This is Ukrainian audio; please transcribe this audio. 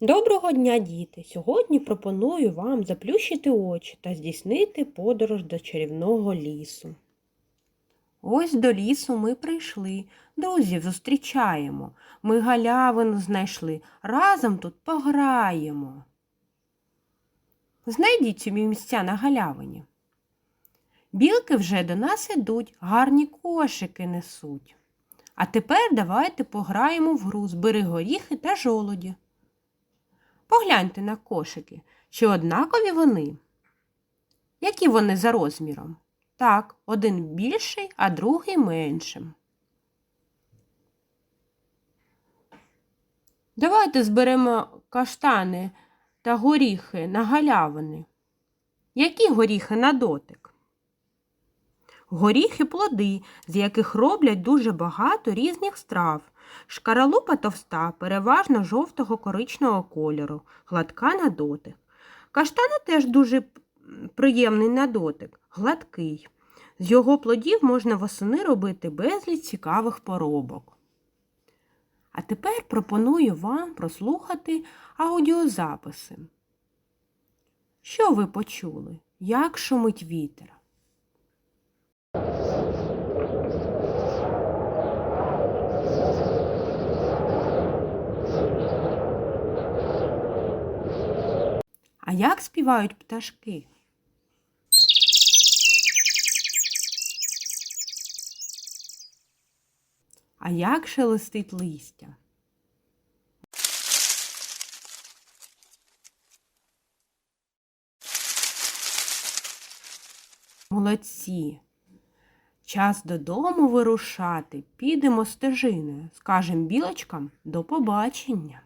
Доброго дня, діти! Сьогодні пропоную вам заплющити очі та здійснити подорож до чарівного лісу. Ось до лісу ми прийшли, друзів зустрічаємо. Ми галявину знайшли, разом тут пограємо. Знайдіть собі місця на галявині. Білки вже до нас ідуть, гарні кошики несуть. А тепер давайте пограємо в гру збери горіхи та жолоді. Погляньте на кошики, чи однакові вони? Які вони за розміром? Так, один більший, а другий меншим. Давайте зберемо каштани та горіхи на галявини. Які горіхи на дотик? Горіхи плоди, з яких роблять дуже багато різних страв. Шкаралупа товста, переважно жовтого коричного кольору, гладка на дотик. Каштани теж дуже приємний на дотик, гладкий. З його плодів можна восени робити безліч цікавих поробок. А тепер пропоную вам прослухати аудіозаписи. Що ви почули? Як шумить вітер? А як співають пташки? А як шелестить листя? Молодці. Час додому вирушати. Підемо стежиною. Скажем білочкам до побачення.